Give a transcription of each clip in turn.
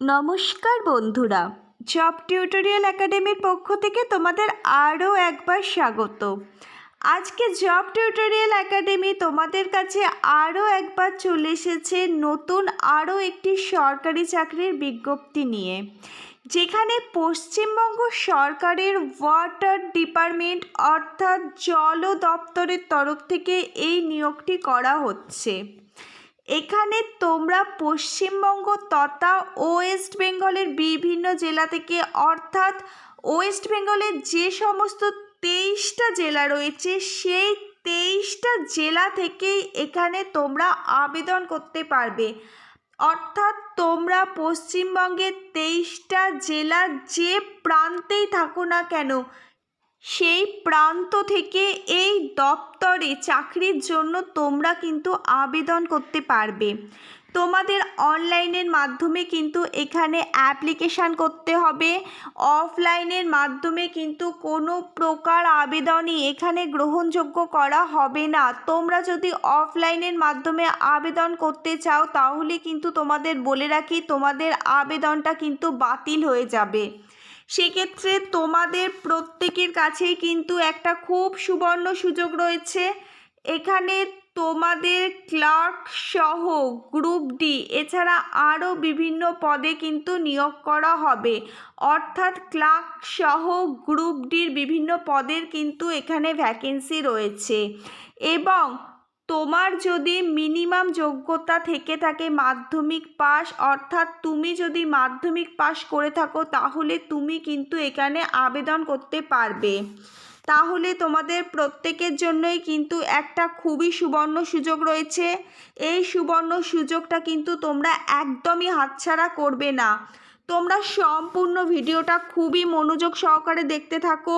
নমস্কার বন্ধুরা job tutorial একাডেমির পক্ষ থেকে তোমাদের আরও একবার স্বাগত। আজকে জব টিউটোরিয়াল একাডেমি তোমাদের কাছে আরও একবার চলে এসেছে নতুন আরও একটি সরকারি চাকরির বিজ্ঞপ্তি নিয়ে, যেখানে পশ্চিমবঙ্গ সরকারের ওয়াটার ডিপার্টমেন্ট অর্থাৎ জল দপ্তরের তরফ থেকে এই নিয়োগটি করা হচ্ছে। এখানে তোমরা পশ্চিমবঙ্গ তথা ওয়েস্ট বেঙ্গলের বিভিন্ন জেলা থেকে, অর্থাৎ ওয়েস্ট বেঙ্গলের যে সমস্ত তেইশটা জেলা রয়েছে, সেই তেইশটা জেলা থেকেই এখানে তোমরা আবেদন করতে পারবে। অর্থাৎ তোমরা পশ্চিমবঙ্গের তেইশটা জেলার যে প্রান্তেই থাকো না কেন সেই প্রান্ত থেকে এই দপ্তরে চাকরির জন্য তোমরা কিন্তু আবেদন করতে পারবে। তোমাদের অনলাইনের মাধ্যমে কিন্তু এখানে অ্যাপ্লিকেশান করতে হবে। অফলাইনের মাধ্যমে কিন্তু কোনো প্রকার আবেদনই এখানে গ্রহণযোগ্য করা হবে না। তোমরা যদি অফলাইনের মাধ্যমে আবেদন করতে চাও, তাহলে কিন্তু তোমাদের বলে রাখি, তোমাদের আবেদনটা কিন্তু বাতিল হয়ে যাবে। সেক্ষেত্রে তোমাদের প্রত্যেকের কাছেই কিন্তু একটা খুব সুবর্ণ সুযোগ রয়েছে। এখানে তোমাদের ক্লার্ক সহ গ্রুপ ডি, এছাড়া আরও বিভিন্ন পদে কিন্তু নিয়োগ করা হবে। অর্থাৎ ক্লার্ক সহ গ্রুপ ডির বিভিন্ন পদের কিন্তু এখানে ভ্যাকেন্সি রয়েছে। এবং তোমার যদি মিনিমাম যোগ্যতা থেকে থাকে মাধ্যমিক পাস অর্থাৎ তুমি যদি মাধ্যমিক পাস করে থাকো, তাহলে তুমি কিন্তু এখানে আবেদন করতে পারবে। তাহলে তোমাদের প্রত্যেকের জন্যই কিন্তু একটা খুবই সুবর্ণ সুযোগ রয়েছে। এই সুবর্ণ সুযোগটা কিন্তু তোমরা একদমই হাতছাড়া করবে না। তোমরা সম্পূর্ণ ভিডিওটা খুবই মনোযোগ সহকারে দেখতে থাকো।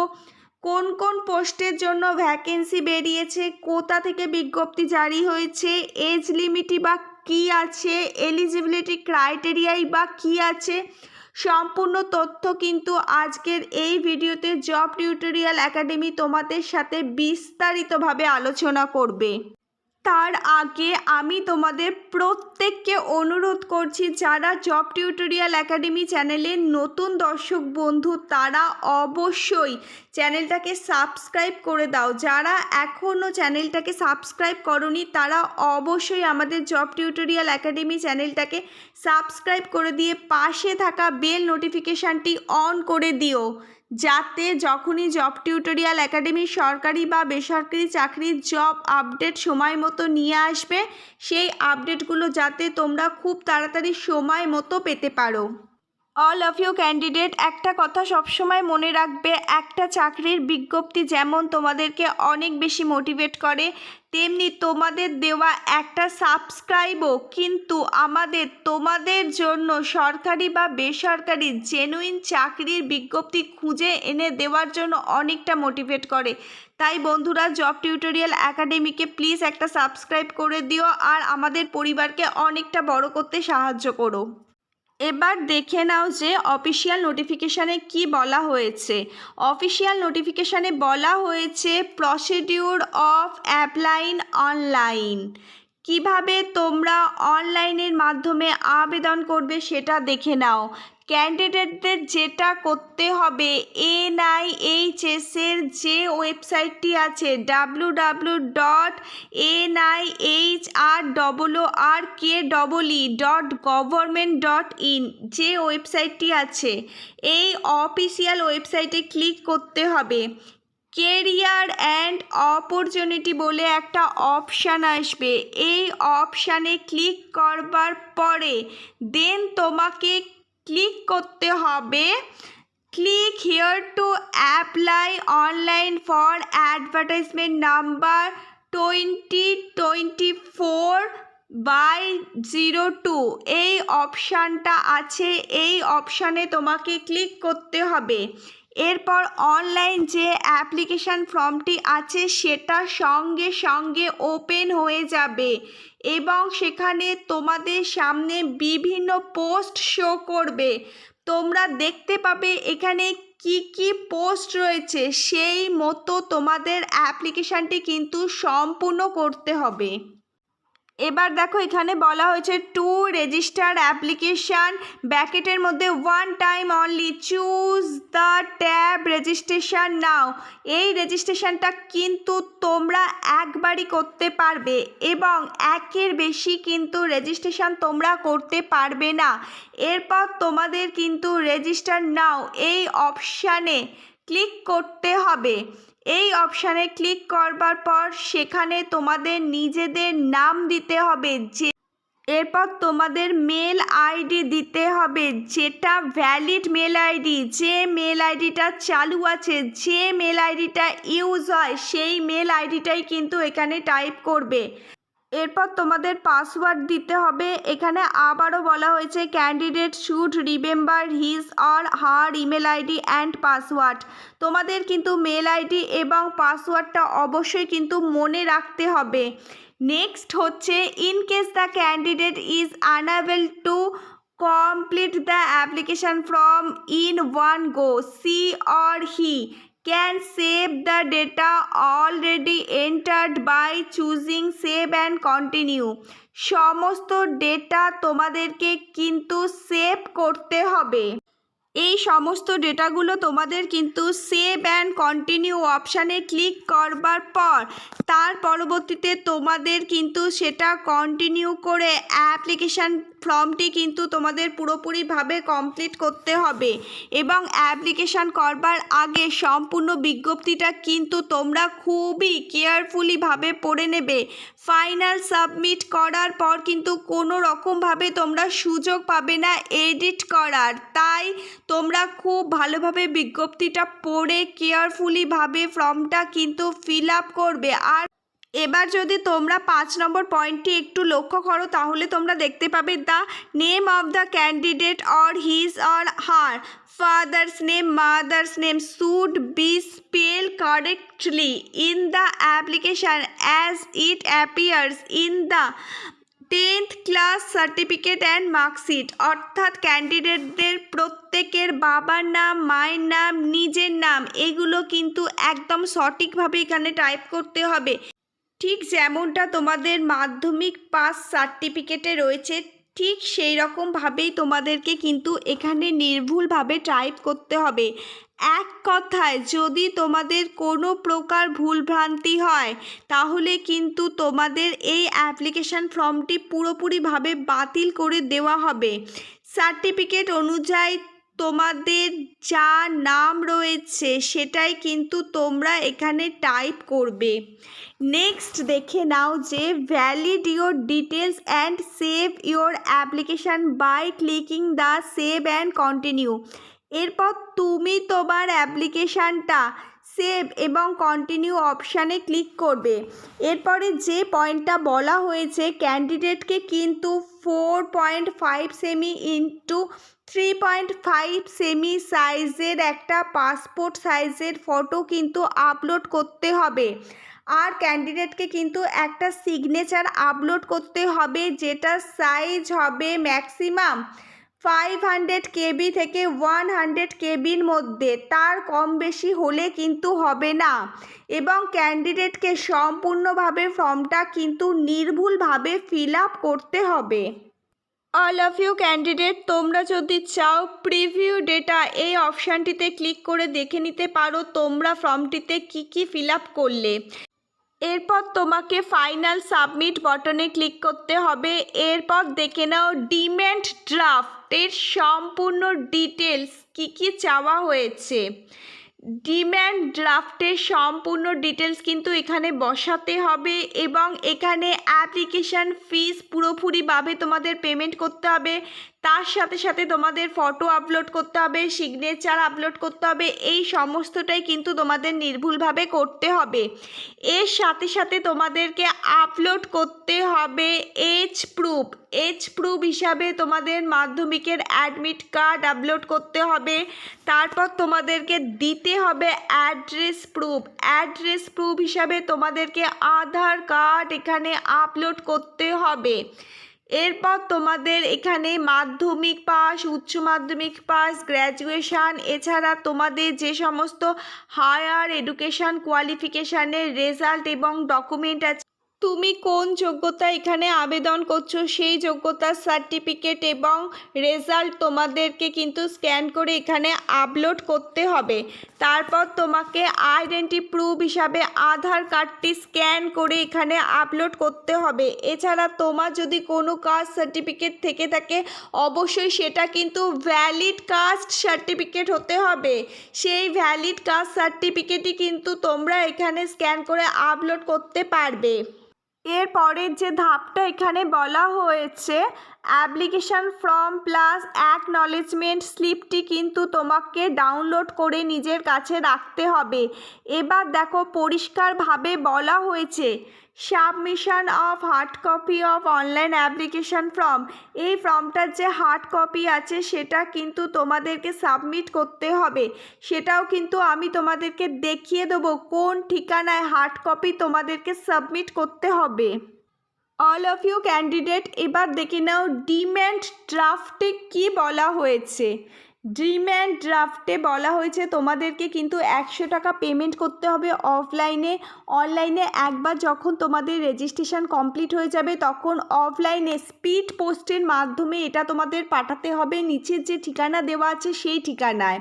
কোন কোন পোস্টের জন্য ভ্যাকেন্সি বেরিয়েছে, কোথা থেকে বিজ্ঞপ্তি জারি হয়েছে, এজ লিমিটই বা কি আছে, এলিজিবিলিটি ক্রাইটেরিয়াই বা কি আছে, সম্পূর্ণ তথ্য কিন্তু আজকের এই ভিডিওতে জব টিউটোরিয়াল একাডেমি তোমাদের সাথে বিস্তারিতভাবে আলোচনা করবে। তার আগে আমি তোমাদের প্রত্যেককে অনুরোধ করছি, যারা জব টিউটোরিয়াল একাডেমি চ্যানেলের নতুন দর্শক বন্ধু, তারা অবশ্যই চ্যানেলটাকে সাবস্ক্রাইব করে দাও। যারা এখনও চ্যানেলটাকে সাবস্ক্রাইব করনি, তারা অবশ্যই আমাদের জব টিউটোরিয়াল একাডেমি চ্যানেলটাকে সাবস্ক্রাইব করে দিয়ে পাশে থাকা বেল নোটিফিকেশানটি অন করে দিও। যাতে যখনই জব টিউটোরিয়াল একাডেমি সরকারি বা বেসরকারি চাকরির জব আপডেট সময় মতো নিয়ে আসবে, সেই আপডেটগুলো যাতে তোমরা খুব তাড়াতাড়ি সময় মতো পেতে পারো। অল অফ ইউ ক্যান্ডিডেট একটা কথা সবসময় মনে রাখবে, একটা চাকরির বিজ্ঞপ্তি যেমন তোমাদেরকে অনেক বেশি মোটিভেট করে তেমনি তোমাদের দেওয়া একটা সাবস্ক্রাইবও কিন্তু আমাদের, তোমাদের জন্য সরকারি বা বেসরকারি জেনুইন চাকরির বিজ্ঞপ্তি খুঁজে এনে দেওয়ার জন্য অনেকটা মোটিভেট করে। তাই বন্ধুরা জব টিউটোরিয়াল একাডেমিকে প্লিজ একটা সাবস্ক্রাইব করে দিও আর আমাদের পরিবারকে অনেকটা বড় করতে সাহায্য করো। এবার দেখে নাও যে অফিসিয়াল নোটিফিকেশানে কি বলা হয়েছে। অফিসিয়াল নোটিফিকেশানে বলা হয়েছে প্রসিডিউর অফ অ্যাপ্লাইন অনলাইন কীভাবে তোমরা অনলাইনের মাধ্যমে আবেদন করবে সেটা দেখে নাও। ক্যান্ডিডেটদের যেটা করতে হবে এনআইএইচএসের যে ওয়েবসাইটটি আছে W W dot NIH R double R K double E dot government dot in যে ওয়েবসাইটটি আছে, এই অফিসিয়াল ওয়েবসাইটে ক্লিক করতে হবে। কেরিয়ার অ্যান্ড অপরচুনিটি বলে একটা অপশান আসবে। এই অপশানে ক্লিক করবার পরে দেন তোমাকে ক্লিক করতে হবে। Click here to apply online for advertisement number twenty twenty four by zero two এই অপশানটা আছে, এই অপশানে তোমাকে ক্লিক করতে হবে। এরপর অনলাইন যে অ্যাপ্লিকেশান ফর্মটি আছে, সেটা সঙ্গে সঙ্গে ওপেন হয়ে যাবে। এবং সেখানে তোমাদের সামনে বিভিন্ন পোস্ট শো করবে। তোমরা দেখতে পাবে এখানে কি কি পোস্ট রয়েছে। সেই মতো তোমাদের অ্যাপ্লিকেশানটি কিন্তু সম্পূর্ণ করতে হবে। এবার দেখো এখানে বলা হয়েছে টু রেজিস্টার অ্যাপ্লিকেশান ব্যাকেটের মধ্যে one time only choose the tab registration now এই রেজিস্ট্রেশনটা কিন্তু তোমরা একবারই করতে পারবে এবং একের বেশি কিন্তু রেজিস্ট্রেশন তোমরা করতে পারবে না। এরপর তোমাদের কিন্তু রেজিস্টার নাও এই অপশানে ক্লিক করতে হবে। এই অপশানে ক্লিক করবার পর সেখানে তোমাদের নিজেদের নাম দিতে হবে, যে এরপর তোমাদের মেল আইডি দিতে হবে, যেটা ভ্যালিড মেল আইডি, যে মেল আইডিটা চালু আছে, যে মেল আইডিটা ইউজ হয়, সেই মেল আইডিটাই কিন্তু এখানে টাইপ করবে। এরপর তোমাদের পাসওয়ার্ড দিতে হবে। এখানে আবারও বলা হয়েছে candidate should remember his or her email ID and password তোমাদের কিন্তু মেল আইডি এবং পাসওয়ার্ডটা অবশ্যই কিন্তু মনে রাখতে হবে। নেক্সট হচ্ছে in case the candidate is unable to complete the application from in one go see or he can save the data already entered by choosing save and continue. সমস্ত data তোমাদেরকে কিন্তু সেভ করতে হবে। এই সমস্ত ডেটাগুলো তোমাদের কিন্তু সেভ অ্যান্ড কন্টিনিউ অপশানে ক্লিক করবার পর, তার পরবর্তীতে তোমাদের কিন্তু সেটা কন্টিনিউ করে অ্যাপ্লিকেশান ফর্মটি কিন্তু তোমাদের পুরোপুরিভাবে কমপ্লিট করতে হবে এবং অ্যাপ্লিকেশান করবার আগে সম্পূর্ণ বিজ্ঞপ্তিটা কিন্তু তোমরা খুবই কেয়ারফুলিভাবে পড়ে নেবে। ফাইনাল সাবমিট করার পর কিন্তু কোনো রকমভাবে তোমরা সুযোগ পাবে না এডিট করার। তাই তোমরা খুব ভালোভাবে বিজ্ঞপ্তিটা পড়ে কেয়ারফুলিভাবে ফর্মটা কিন্তু ফিল আপ করবে। আর এবার যদি তোমরা পাঁচ নম্বর পয়েন্টটি একটু লক্ষ্য করো, তাহলে তোমরা দেখতে পাবে the name of the candidate or his or her father's name mother's name should be spell correctly in the application as it appears in the tenth class certificate and marksheet অর্থাৎ ক্যান্ডিডেটদের প্রত্যেকের বাবার নাম, মায়ের নাম, নিজের নাম, এগুলো কিন্তু একদম সঠিকভাবে এখানে টাইপ করতে হবে। ঠিক যেমনটা তোমাদের মাধ্যমিক পাস সার্টিফিকেটে রয়েছে, ঠিক সেই রকমভাবেই তোমাদেরকে কিন্তু এখানে নির্ভুলভাবে টাইপ করতে হবে। এক কথায়, যদি তোমাদের কোনো প্রকার ভুলভ্রান্তি হয়, তাহলে কিন্তু তোমাদের এই অ্যাপ্লিকেশান ফর্মটি পুরোপুরিভাবে বাতিল করে দেওয়া হবে। সার্টিফিকেট অনুযায়ী তোমাদের যা নাম রয়েছে সেটাই কিন্তু তোমরা এখানে টাইপ করবে। নেক্সট দেখে নাও যে valid your details and save your application by clicking the save and continue এরপর তুমি তোমার অ্যাপ্লিকেশানটা সেভ এবং কন্টিনিউ অপশানে ক্লিক করবে। এরপরে যে পয়েন্টটা বলা হয়েছে ক্যান্ডিডেটকে কিন্তু four point five cm into three point five cm সাইজের একটা পাসপোর্ট সাইজের ফটো কিন্তু আপলোড করতে হবে। আর ক্যান্ডিডেটকে কিন্তু একটা সিগনেচার আপলোড করতে হবে, যেটা সাইজ হবে ম্যাক্সিমাম ফাইভ হান্ড্রেড কেবি থেকে ওয়ান হান্ড্রেড কেবির মধ্যে, তার কম বেশি হলে কিন্তু হবে না। এবং ক্যান্ডিডেটকে সম্পূর্ণভাবে ফর্মটা কিন্তু নির্ভুলভাবে ফিল আপ করতে হবে। All of you candidate. তোমরা যদি চাও প্রিভিউ ডেটা এই অপশানটিতে ক্লিক করে দেখে নিতে পারো তোমরা ফর্মটিতে কি কি ফিল আপ করলে। এরপর তোমাকে ফাইনাল সাবমিট বটনে ক্লিক করতে হবে। এরপর দেখে নাও ডিমেন্ট ডিম্যান্ড ড্রাফটের সম্পূর্ণ ডিটেলস কি কি চাওয়া হয়েছে? ডিম্যান্ড ড্রাফটের সম্পূর্ণ ডিটেলস কিন্তু এখানে বসাতে হবে এবং এখানে অ্যাপ্লিকেশান ফিস পুরোপুরিভাবে তোমাদের পেমেন্ট করতে হবে। তার সাথে সাথে তোমাদের ফটো আপলোড করতে হবে সিগনেচার আপলোড করতে হবে, এই সমস্তটাই কিন্তু তোমাদের নির্ভুলভাবে করতে হবে। এর সাথে সাথে তোমাদেরকে আপলোড করতে হবে এজ প্রুফ এজ প্রুফ হিসাবে তোমাদের মাধ্যমিকের অ্যাডমিট কার্ড আপলোড করতে হবে। তারপর তোমাদেরকে দিতে হবে অ্যাড্রেস প্রুফ অ্যাড্রেস প্রুফ হিসাবে তোমাদেরকে আধার কার্ড এখানে আপলোড করতে হবে। এরপর তোমাদের এখানে মাধ্যমিক পাস উচ্চ মাধ্যমিক পাস গ্র্যাজুয়েশান এছাড়া তোমাদের যে সমস্ত হায়ার এডুকেশান কোয়ালিফিকেশানের রেজাল্ট এবং ডকুমেন্ট আছে তুমি কোন যোগ্যতা এখানে আবেদন করছ? সেই যোগ্যতার সার্টিফিকেট এবং রেজাল্ট তোমাদেরকে কিন্তু স্ক্যান করে এখানে আপলোড করতে হবে। তারপর তোমাকে আইডেন্টি প্রুফ হিসাবে আধার কার্ডটি স্ক্যান করে এখানে আপলোড করতে হবে। এছাড়া তোমার যদি কোনো কাস্ট সার্টিফিকেট থেকে থাকে, অবশ্যই সেটা কিন্তু ভ্যালিড কাস্ট সার্টিফিকেট হতে হবে। সেই ভ্যালিড কাস্ট সার্টিফিকেটই কিন্তু তোমরা এখানে স্ক্যান করে আপলোড করতে পারবে। এর পরের যে ধাপটা এখানে বলা হয়েছে অ্যাপ্লিকেশান ফর্ম প্লাস অ্যাকনলেজমেন্ট স্লিপটি কিন্তু তোমাকে ডাউনলোড করে নিজের কাছে রাখতে হবে। এবার দেখো পরিষ্কারভাবে বলা হয়েছে, submission of hard copy of online application form. এই ফর্মটার যে হার্ড কপি আছে, সেটা কিন্তু তোমাদেরকে সাবমিট করতে হবে। সেটাও কিন্তু আমি তোমাদেরকে দেখিয়ে দেবো কোন ঠিকানায় হার্ড কপি তোমাদেরকে সাবমিট করতে হবে। অল অফ ইউ ক্যান্ডিডেট এবার দেখে নাও ডিম্যান্ড ড্রাফটে কি বলা হয়েছে? ডিম্যান্ড ড্রাফটে বলা হয়েছে, তোমাদেরকে কিন্তু একশো টাকা পেমেন্ট করতে হবে অফলাইনে অনলাইনে একবার যখন তোমাদের রেজিস্ট্রেশন কমপ্লিট হয়ে যাবে, তখন অফলাইনে স্পিড পোস্টের মাধ্যমে এটা তোমাদের পাঠাতে হবে। নিচের যে ঠিকানা দেওয়া আছে, সেই ঠিকানায়।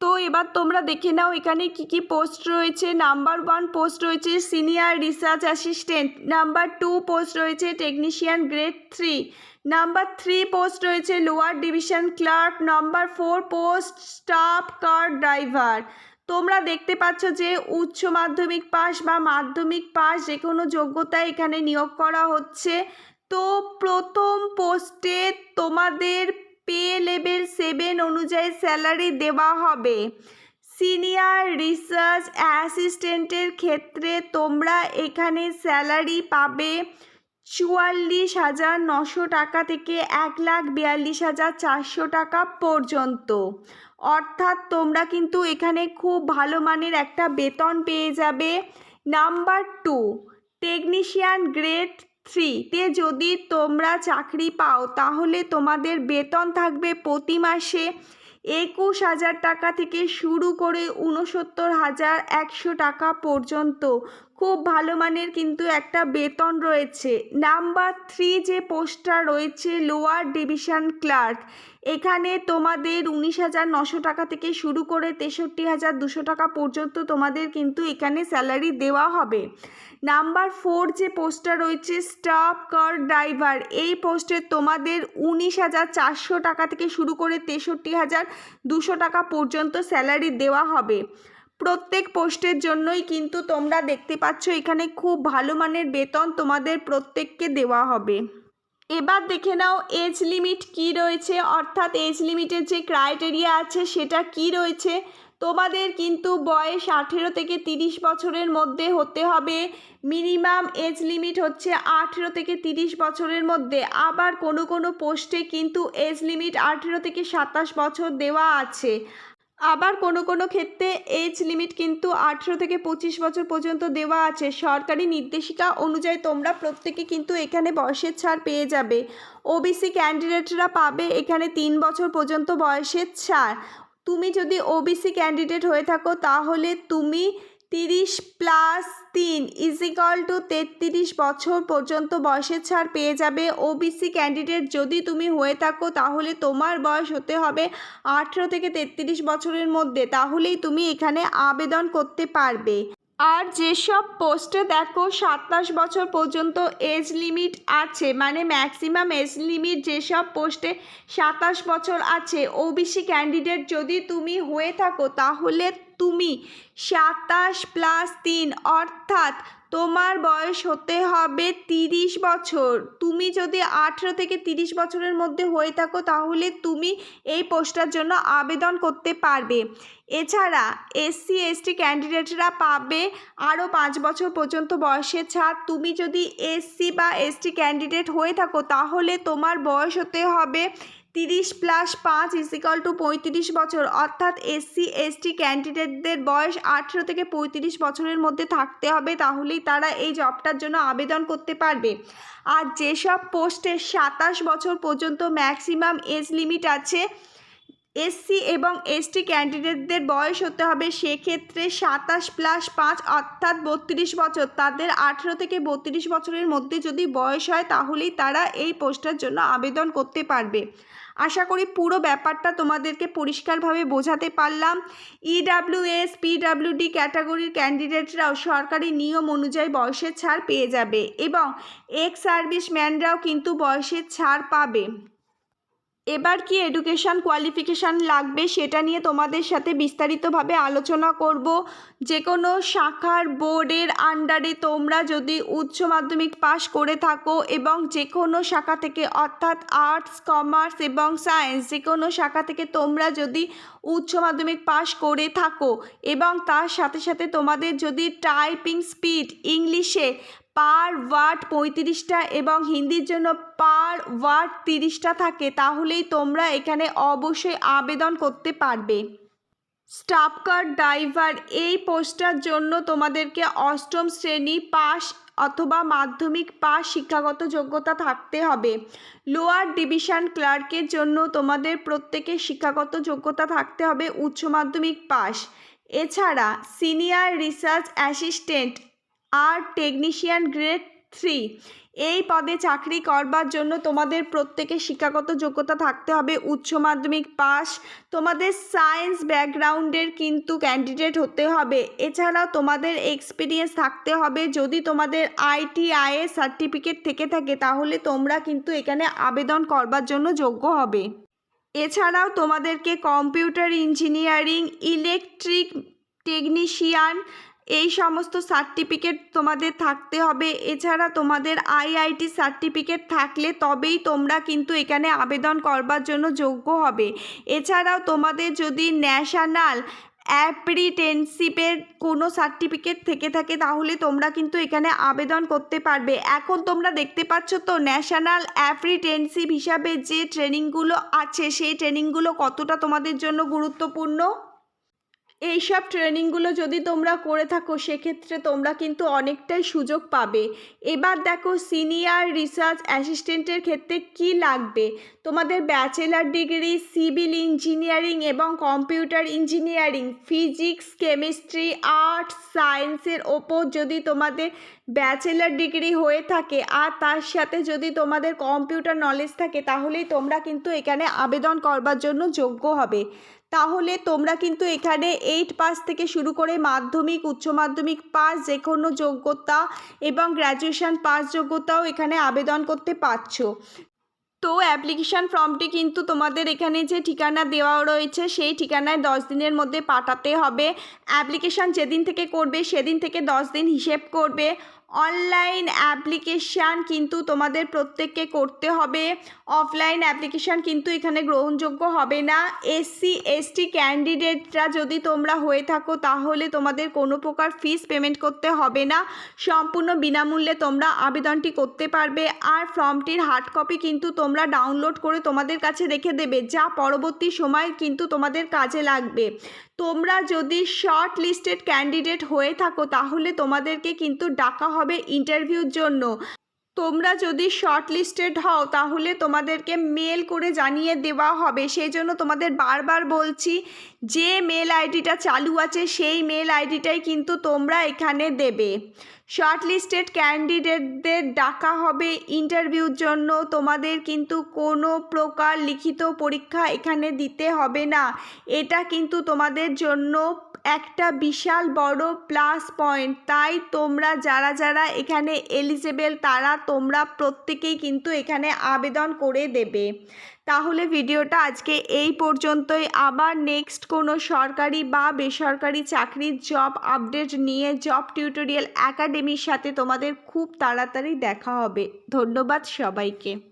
তো এবার তোমরা দেখে নাও এখানে কি কি পোস্ট রয়েছে। নাম্বার ওয়ান পোস্ট রয়েছে senior research assistant number two post রয়েছে technician grade three number three post রয়েছে lower division clerk number four post staff car driver তোমরা দেখতে পাচ্ছ যে উচ্চ মাধ্যমিক পাস বা মাধ্যমিক পাস যে কোনো যোগ্যতা এখানে নিয়োগ করা হচ্ছে। তো প্রথম পোস্টে তোমাদের পে লেভেল সেভেন অনুযায়ী স্যালারি দেওয়া হবে। সিনিয়র রিসার্চ অ্যাসিস্ট্যান্টের ক্ষেত্রে তোমরা এখানে স্যালারি পাবে চুয়াল্লিশ হাজার নশো টাকা থেকে এক লাখ বিয়াল্লিশ হাজার চারশো টাকা পর্যন্ত। অর্থাৎ তোমরা কিন্তু এখানে খুব ভালো মানের একটা বেতন পেয়ে যাবে। নাম্বার টু, টেকনিশিয়ান গ্রেড থ্রিতে যদি তোমরা চাকরি পাও, তাহলে তোমাদের বেতন থাকবে প্রতি মাসে একুশ হাজার টাকা থেকে শুরু করে উনসত্তর হাজার একশো টাকা পর্যন্ত। খুব ভালো মানের কিন্তু একটা বেতন রয়েছে। নাম্বার থ্রি যে পোস্টটা রয়েছে, লোয়ার ডিভিশন ক্লার্ক এখানে তোমাদের উনিশ হাজার নশো টাকা থেকে শুরু করে তেষট্টি হাজার দুশো টাকা পর্যন্ত তোমাদের কিন্তু এখানে স্যালারি দেওয়া হবে। নাম্বার ফোর যে পোস্টটা রয়েছে, স্টাফ কার ড্রাইভার, এই পোস্টে তোমাদের উনিশ হাজার চারশো টাকা থেকে শুরু করে তেষট্টি হাজার দুশো টাকা পর্যন্ত স্যালারি দেওয়া হবে। প্রত্যেক পোস্টের জন্যই কিন্তু তোমরা দেখতে পাচ্ছ এখানে খুব ভালো মানের বেতন তোমাদের প্রত্যেককে দেওয়া হবে। এবার দেখে নাও এজ লিমিট কি রয়েছে, অর্থাৎ এজ লিমিটের যে ক্রাইটেরিয়া আছে সেটা কি রয়েছে। তোমাদের কিন্তু বয়স আঠেরো থেকে তিরিশ বছরের মধ্যে হতে হবে। মিনিমাম এজ লিমিট হচ্ছে আঠেরো থেকে তিরিশ বছরের মধ্যে। আবার কোনো কোনো পোস্টে কিন্তু এজ লিমিট আঠেরো থেকে সাতাশ বছর দেওয়া আছে। আবার কোনো কোনো ক্ষেত্রে এজ লিমিট কিন্তু আঠেরো থেকে পঁচিশ বছর পর্যন্ত দেওয়া আছে। সরকারি নির্দেশিকা অনুযায়ী তোমরা প্রত্যেকে কিন্তু এখানে বয়সের ছাড় পেয়ে যাবে। ওবিসি ক্যান্ডিডেটরা পাবে এখানে তিন বছর পর্যন্ত বয়সের ছাড়। তুমি যদি ওবিসি ক্যান্ডিডেট হয়ে থাকো তাহলে তুমি তিরিশ প্লাস তিন ইজিকাল টু তেত্রিশ বছর পর্যন্ত বয়সের ছাড় পেয়ে যাবে। ওবিসি ক্যান্ডিডেট যদি তুমি হয়ে থাকো, তাহলে তোমার বয়স হতে হবে আঠেরো থেকে তেত্রিশ বছরের মধ্যে। তাহলেই তুমি এখানে আবেদন করতে পারবে। আর যেসব পোস্টে দেখো, সাতাশ বছর পর্যন্ত এজ লিমিট আছে মানে ম্যাক্সিমাম এজ লিমিট যেসব পোস্টে সাতাশ বছর আছে ওবিসি ক্যান্ডিডেট যদি তুমি হয়ে থাকো, তাহলে তুমি। সাতাশ প্লাস তিন, অর্থাৎ তোমার বয়স হতে হবে তিরিশ বছর। তুমি যদি আঠেরো থেকে তিরিশ বছরের মধ্যে হয়ে থাকো, তাহলে তুমি এই পোস্টটার জন্য আবেদন করতে পারবে। এছাড়া এসসি এসটি ক্যান্ডিডেটরা পাবে আরও পাঁচ বছর পর্যন্ত বয়সের ছাড়। তুমি যদি এসসি বা এসটি ক্যান্ডিডেট হয়ে থাকো, তাহলে তোমার বয়স হতে হবে তিরিশ প্লাস পাঁচ ইসিকাল টু পঁয়ত্রিশ বছর। অর্থাৎ এসসি এসটি ক্যান্ডিডেটদের বয়স আঠেরো থেকে পঁয়ত্রিশ বছরের মধ্যে থাকতে হবে, তাহলেই তারা এই জবটার জন্য আবেদন করতে পারবে। আর যেসব পোস্টে সাতাশ বছর পর্যন্ত ম্যাক্সিমাম এজ লিমিট আছে এসসি এবং এসটি ক্যান্ডিডেটদের বয়স হতে হবে সেক্ষেত্রে সাতাশ প্লাস পাঁচ, অর্থাৎ বত্রিশ বছর। তাদের আঠেরো থেকে বত্রিশ বছরের মধ্যে যদি বয়স হয়, তাহলেই তারা এই পোস্টের জন্য আবেদন করতে পারবে। আশা করি পুরো ব্যাপারটা তোমাদেরকে পরিষ্কারভাবে বোঝাতে পারলাম। ইডাব্লিউএস পিডাব্লিউডি ক্যাটাগরির ক্যান্ডিডেটরাও সরকারি নিয়ম অনুযায়ী বয়সের ছাড় পেয়ে যাবে এবং এক্স সার্ভিসম্যানরাও কিন্তু বয়সের ছাড় পাবে। এবার কি এডুকেশান কোয়ালিফিকেশান লাগবে সেটা নিয়ে তোমাদের সাথে বিস্তারিতভাবে আলোচনা করব। যে কোনো শাখার বোর্ডের আন্ডারে তোমরা যদি উচ্চ মাধ্যমিক পাশ করে থাকো এবং যে কোনো শাখা থেকে অর্থাৎ আর্টস কমার্স এবং সায়েন্স যে কোনো শাখা থেকে তোমরা যদি উচ্চ মাধ্যমিক পাশ করে থাকো এবং তার সাথে সাথে তোমাদের যদি টাইপিং স্পিড ইংলিশে পার ওয়ার্ড পঁয়ত্রিশটা এবং হিন্দির জন্য পার ওয়ার্ড তিরিশটা থাকে, তাহলেই তোমরা এখানে অবশ্যই আবেদন করতে পারবে। স্টাফ কার ড্রাইভার, এই পোস্টটার জন্য তোমাদেরকে অষ্টম শ্রেণি পাস অথবা মাধ্যমিক পাস শিক্ষাগত যোগ্যতা থাকতে হবে। লোয়ার ডিভিশন ক্লার্কের জন্য তোমাদের প্রত্যেকের শিক্ষাগত যোগ্যতা থাকতে হবে উচ্চ মাধ্যমিক পাস এছাড়া সিনিয়র রিসার্চ অ্যাসিস্ট্যান্ট আর টেকনিশিয়ান গ্রেড থ্রি এই পদে চাকরি করবার জন্য তোমাদের প্রত্যেকের শিক্ষাগত যোগ্যতা থাকতে হবে, উচ্চ মাধ্যমিক পাস তোমাদের সায়েন্স ব্যাকগ্রাউন্ডের কিন্তু ক্যান্ডিডেট হতে হবে। এছাড়াও তোমাদের এক্সপিরিয়েন্স থাকতে হবে, যদি তোমাদের আইটিআইএ সার্টিফিকেট থেকে থাকে, তাহলে তোমরা কিন্তু এখানে আবেদন করবার জন্য যোগ্য হবে। এছাড়াও তোমাদেরকে কম্পিউটার ইঞ্জিনিয়ারিং ইলেকট্রিক টেকনিশিয়ান এই সমস্ত সার্টিফিকেট তোমাদের থাকতে হবে। এছাড়া তোমাদের আইআইটি সার্টিফিকেট থাকলে তবেই তোমরা কিন্তু এখানে আবেদন করবার জন্য যোগ্য হবে। এছাড়াও তোমাদের যদি ন্যাশনাল অ্যাপ্রিটেনশিপের কোনো সার্টিফিকেট থেকে থাকে, তাহলে তোমরা কিন্তু এখানে আবেদন করতে পারবে। এখন তোমরা দেখতে পাচ্ছ তো ন্যাশনাল অ্যাপ্রিটেনশিপ হিসাবে যে ট্রেনিংগুলো আছে, সেই ট্রেনিংগুলো কতটা তোমাদের জন্য গুরুত্বপূর্ণ? এইসব ট্রেনিংগুলো যদি তোমরা করে থাকো, সেক্ষেত্রে তোমরা কিন্তু অনেকটাই সুযোগ পাবে। এবার দেখো, সিনিয়র রিসার্চ অ্যাসিস্ট্যান্টের ক্ষেত্রে কি লাগবে? তোমাদের ব্যাচেলার ডিগ্রি, সিভিল ইঞ্জিনিয়ারিং এবং computer engineering, physics, chemistry, arts, সায়েন্সের ওপর যদি তোমাদের ব্যাচেলার ডিগ্রি হয়ে থাকে আর তার সাথে যদি তোমাদের কম্পিউটার নলেজ থাকে, তাহলেই তোমরা কিন্তু এখানে আবেদন করবার জন্য যোগ্য হবে। তাহলে তোমরা কিন্তু এখানে এইট পাস থেকে শুরু করে মাধ্যমিক, উচ্চ মাধ্যমিক পাস যে কোনো যোগ্যতা এবং গ্র্যাজুয়েশন পাস যোগ্যতাও এখানে আবেদন করতে পারছ। তো অ্যাপ্লিকেশান ফর্মটি কিন্তু তোমাদের এখানে যে ঠিকানা দেওয়া রয়েছে, সেই ঠিকানায় দশ দিনের মধ্যে পাঠাতে হবে। অ্যাপ্লিকেশান যেদিন থেকে করবে, সেদিন থেকে দশ দিন হিসেব করবে। অনলাইন অ্যাপ্লিকেশান কিন্তু তোমাদের প্রত্যেককে করতে হবে। অফলাইন অ্যাপ্লিকেশান কিন্তু এখানে গ্রহণযোগ্য হবে না। এসসি, এসটি ক্যান্ডিডেটরা যদি তোমরা হয়ে থাকো, তাহলে তোমাদের কোনো প্রকার ফিস পেমেন্ট করতে হবে না। সম্পূর্ণ বিনামূল্যে তোমরা আবেদনটি করতে পারবে। আর ফর্মটির হার্ড কপি কিন্তু তোমরা ডাউনলোড করে তোমাদের কাছে রেখে দেবে। যা পরবর্তী সময় কিন্তু তোমাদের কাজে লাগবে। তোমরা যদি শর্ট লিস্টেড ক্যান্ডিডেট হয়ে থাকো তাহলে তোমাদেরকে কিন্তু ডাকা হবে ইন্টারভিউর জন্য। তোমরা যদি শর্ট লিস্টেড হও, তাহলে তোমাদেরকে মেল করে জানিয়ে দেওয়া হবে। সেই জন্য তোমাদের বারবার বলছি, যে মেল আইডিটা চালু আছে, সেই মেল আইডিটাই কিন্তু তোমরা এখানে দেবে। শর্ট লিস্টেড ক্যান্ডিডেটদের ডাকা হবে ইন্টারভিউর জন্য। তোমাদের কিন্তু কোনো প্রকার লিখিত পরীক্ষা এখানে দিতে হবে না। এটা কিন্তু তোমাদের জন্য একটা বিশাল বড় প্লাস পয়েন্ট তাই তোমরা যারা যারা এখানে এলিজেবেল তারা তোমরা প্রত্যেকেই কিন্তু এখানে আবেদন করে দেবে। তাহলে ভিডিওটা আজকে এই পর্যন্তই। আবার নেক্সট কোনো সরকারি বা বেসরকারি চাকরির জব আপডেট নিয়ে জব টিউটোরিয়াল একাডেমির সাথে তোমাদের খুব তাড়াতাড়ি দেখা হবে। ধন্যবাদ সবাইকে।